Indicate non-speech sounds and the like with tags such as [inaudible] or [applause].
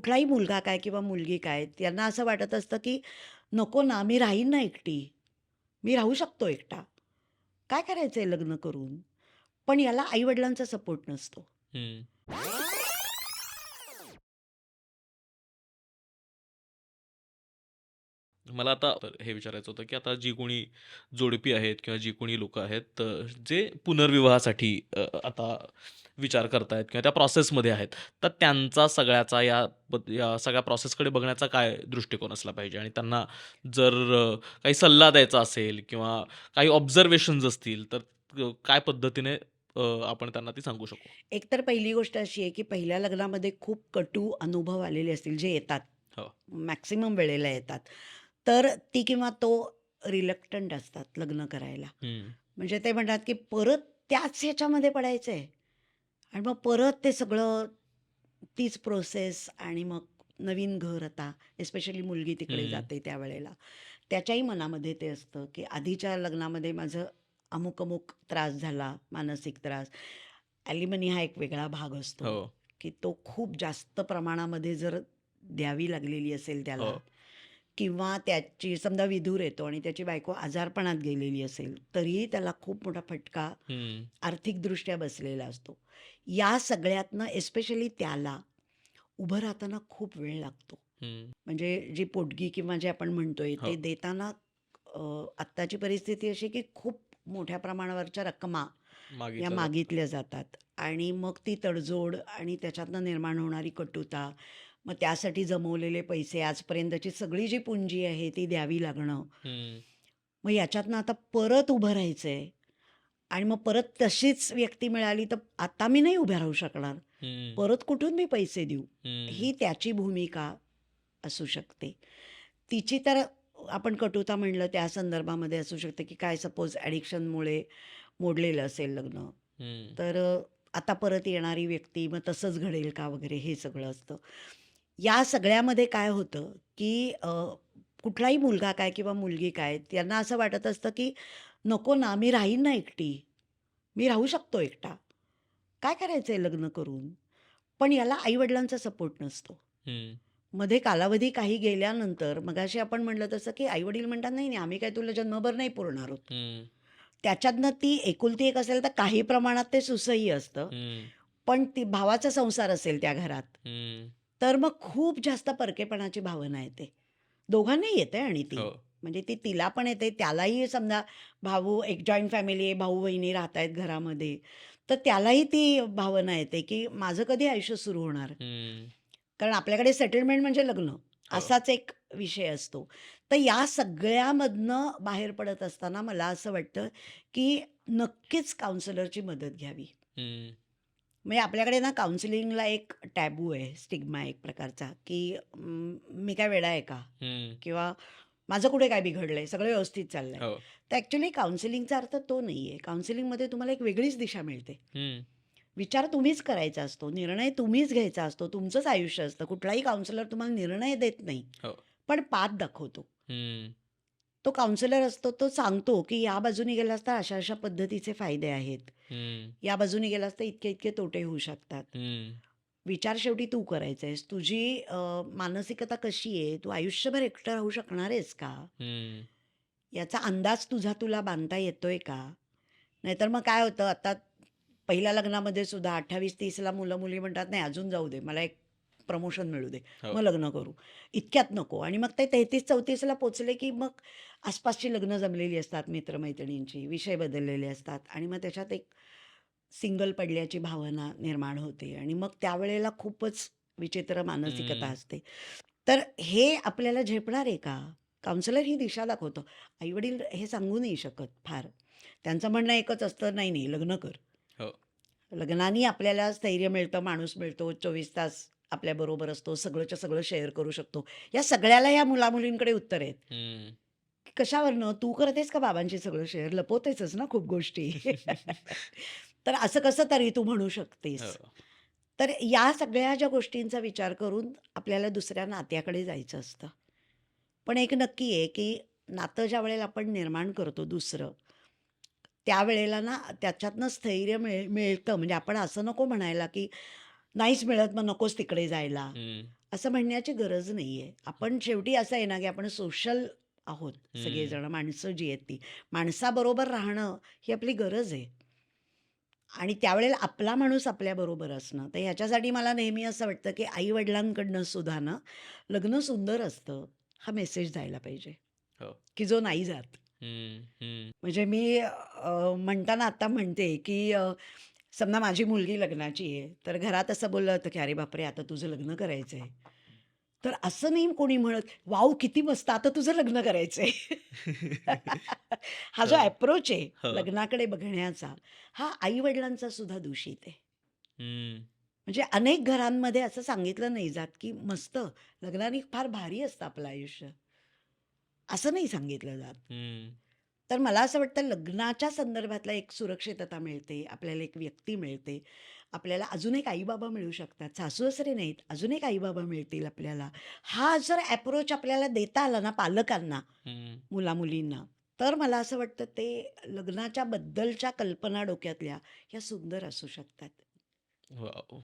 कुठलाही मुलगा काय किंवा मुलगी काय त्यांना असं वाटत असतं की नको ना मी राहीन ना एकटी. मी राहू शकतो एकटा. काय करायचंय लग्न करून? पण याला आईवडिलांचा सपोर्ट नसतो. मला आता हे विचारायचं होतं, की आता जी कोणी जोडपी आहेत किंवा जी कोणी लोक आहेत, जे पुनर्विवाहासाठी आता विचार करतायत किंवा त्या प्रोसेसमध्ये आहेत, तर त्यांचा सगळ्याचा या या सगळ्या प्रोसेसकडे बघण्याचा काय दृष्टिकोन असला पाहिजे? आणि त्यांना जर काही सल्ला द्यायचा असेल किंवा काही ऑब्झर्वेशन्स असतील, तर काय पद्धतीने आपण त्यांना ती सांगू शकू? एकतर पहिली गोष्ट अशी आहे की पहिल्या लग्नामध्ये खूप कटू अनुभव आलेले असतील जे येतात हो. मॅक्सिमम वेळेला येतात तर ती किंवा तो रिलक्टंट असतात लग्न करायला. म्हणजे ते म्हणतात की परत त्याच ह्याच्यामध्ये पडायचं आहे आणि मग परत ते सगळं तीच प्रोसेस आणि मग नवीन घर आता एस्पेशली मुलगी तिकडे. जाते त्यावेळेला त्याच्याही मनामध्ये ते असतं की आधीच्या लग्नामध्ये माझं अमुक अमुक त्रास झाला मानसिक त्रास ॲलिमनी हा एक वेगळा भाग असतो हो. की तो खूप जास्त प्रमाणामध्ये जर द्यावी लागलेली असेल त्याला हो. किंवा त्याची समजा विधूर येतो आणि त्याची बायको आजारपणात गेलेली असेल तरीही त्याला खूप मोठा फटका हं. आर्थिकदृष्ट्या बसलेला असतो या सगळ्यातनं एस्पेशली त्याला उभं राहताना खूप वेळ लागतो हं. म्हणजे जी पोटगी किंवा जे आपण म्हणतोय हो. ते देताना अ, आत्ताची परिस्थिती अशी की खूप मोठ्या प्रमाणावरच्या रक्कमा या. मागितल्या जातात आणि मग ती तडजोड आणि त्याच्यातनं निर्माण होणारी कटुता मग त्यासाठी जमवलेले पैसे आजपर्यंतची सगळी जी पुंजी आहे ती द्यावी लागणं हं. मग याच्यातनं आता परत उभं राहायचंय आणि मग परत तशीच व्यक्ती मिळाली तर आता मी नाही उभ्या राहू शकणार. परत कुठून मी पैसे देऊ हं. त्याची भूमिका असू शकते तिची तर आपण कटुता म्हणलं त्या संदर्भामध्ये असू शकते की काय सपोज ॲडिक्शनमुळे मोडलेलं असेल लग्न. तर आता परत येणारी व्यक्ती मग तसंच घडेल का वगैरे हे सगळं असतं या सगळ्यामध्ये काय होतं की कुठलाही मुलगा काय किंवा मुलगी काय त्यांना असं वाटत असतं की नको ना मी राहीन ना एकटी मी राहू शकतो एकटा काय करायचंय लग्न करून पण याला आईवडिलांचा सपोर्ट नसतो. मध्ये कालावधी काही गेल्यानंतर मगाशी आपण म्हणलं तसं की आईवडील म्हणतात नाही नाही आम्ही काय तुला जन्मभर नाही पुरणार आहोत हं. त्याच्यातनं ती एकुलती एक असेल तर काही प्रमाणात ते सुसही असतं. पण ती भावाचा संसार असेल त्या घरात. तर मग खूप जास्त परकेपणाची भावना येते दोघांनाही येते आणि ती हो. म्हणजे ती तिला पण येते त्यालाही समजा भाऊ एक जॉईंट फॅमिली आहे भाऊ बहिणी राहत आहेत घरामध्ये तर त्यालाही ती भावना येते की माझं कधी आयुष्य सुरू होणार. कारण आपल्याकडे सेटलमेंट म्हणजे लग्न हो. असाच एक विषय असतो तर या सगळ्यामधनं बाहेर पडत असताना मला असं वाटतं की नक्कीच काउन्सिलरची मदत घ्यावी. म्हणजे आपल्याकडे ना काउन्सिलिंगला एक टॅबू आहे स्टिग्मा एक प्रकारचा की "म, मी काय वेडा आहे का. किंवा माझं कुठे काय बिघडलंय सगळं व्यवस्थित चाललंय हो. तर ॲक्च्युली काउन्सिलिंगचा अर्थ तो नाही आहे काउन्सिलिंगमध्ये तुम्हाला एक वेगळीच दिशा मिळते. विचार तुम्हीच करायचा असतो निर्णय तुम्हीच घ्यायचा असतो तुमचंच आयुष्य असतं कुठलाही काउन्सिलर तुम्हाला निर्णय देत नाही हो. पण पाथ दाखवतो. तो काउन्सिलर असतो तो सांगतो की या बाजूने गेलास तर अशा अशा पद्धतीचे फायदे आहेत. या बाजूने गेलास तर इतके इतके तोटे होऊ शकतात. विचार शेवटी तू करायचा आहेस तुझी अ, मानसिकता कशी आहे? तू आयुष्यभर एकटं राहू शकणार आहेस का. याचा अंदाज तुझा तुला बांधता येतोय का? नाहीतर मग काय होतं? आता पहिल्या लग्नामध्ये सुद्धा अठ्ठावीस तीसला मुलं मुली म्हणतात नाही अजून जाऊ दे. मला एक प्रमोशन मिळू दे. हो. मग लग्न करू. इतक्यात नको. आणि मग ते तेहतीस चौतीसला पोचले की मग आसपासची लग्न जमलेली असतात मित्रमैत्रिणींची विषय बदललेले असतात आणि मग त्याच्यात एक सिंगल पडल्याची भावना निर्माण होते आणि मग त्यावेळेला खूपच विचित्र मानसिकता. असते. तर हे आपल्याला झेपणार आहे का? काउन्सिलर ही दिशा दाखवतो. आईवडील हे सांगू नाही शकत फार. त्यांचं म्हणणं एकच असतं नाही नाही लग्न कर. हो. लग्नाने आपल्याला स्थैर्य मिळतं माणूस मिळतो चोवीस तास आपल्याबरोबर असतो सगळंच्या सगळं शेअर करू शकतो. या सगळ्याला या मुलामुलींकडे उत्तर आहेत. कशावरनं? तू करतेस का बाबांशी सगळं शेअर लपवतेच ना खूप गोष्टी. [laughs] [laughs] तर असं कसं तरी तू म्हणू शकतेस. हो. तर या सगळ्या ज्या गोष्टींचा विचार करून आपल्याला दुसऱ्या नात्याकडे जायचं असतं. पण एक नक्की आहे की नातं ज्या वेळेला आपण निर्माण करतो दुसरं त्यावेळेला ना त्याच्यातनं स्थैर्य मिळ मिळतं. म्हणजे आपण असं नको म्हणायला की नाहीच मिळत मग नकोच तिकडे जायला. असं म्हणण्याची गरज नाही आहे आपण शेवटी असं आहे ना की आपण सोशल आहोत. सगळेजण माणसं जी आहेत ती माणसाबरोबर राहणं ही आपली गरज आहे आणि त्यावेळेला आपला माणूस आपल्याबरोबर असणं तर ह्याच्यासाठी मला नेहमी असं वाटतं की आई वडिलांकडनं सुद्धा ना लग्न सुंदर असतं हा मेसेज जायला पाहिजे हो. की जो नाही जात. म्हणजे मी म्हणताना आता म्हणते की समजा माझी मुलगी लग्नाची आहे तर घरात असं बोललं होतं की अरे बापरे आता तुझं लग्न करायचं आहे तर असं नाही कोणी म्हणत वाव किती मस्त आता तुझं लग्न करायचंय [laughs] हा जो. अप्रोच आहे. लग्नाकडे बघण्याचा हा आई वडिलांचा सुद्धा दूषित आहे. म्हणजे अनेक घरांमध्ये असं सांगितलं नाही जात की मस्त लग्नाने फार भारी असतं आपलं आयुष्य असं नाही सांगितलं जात. तर मला असं वाटतं लग्नाच्या संदर्भातला एक सुरक्षितता मिळते आपल्याला एक व्यक्ती मिळते आपल्याला अजून एक आईबाबा मिळू शकतात सासू सासरे नाहीत अजून एक आईबाबा मिळतील आपल्याला. हा जर अप्रोच आपल्याला देता आला ना पालकांना. मुलामुलींना तर मला असं वाटतं ते लग्नाच्या बद्दलच्या कल्पना डोक्यातल्या ह्या सुंदर असू शकतात.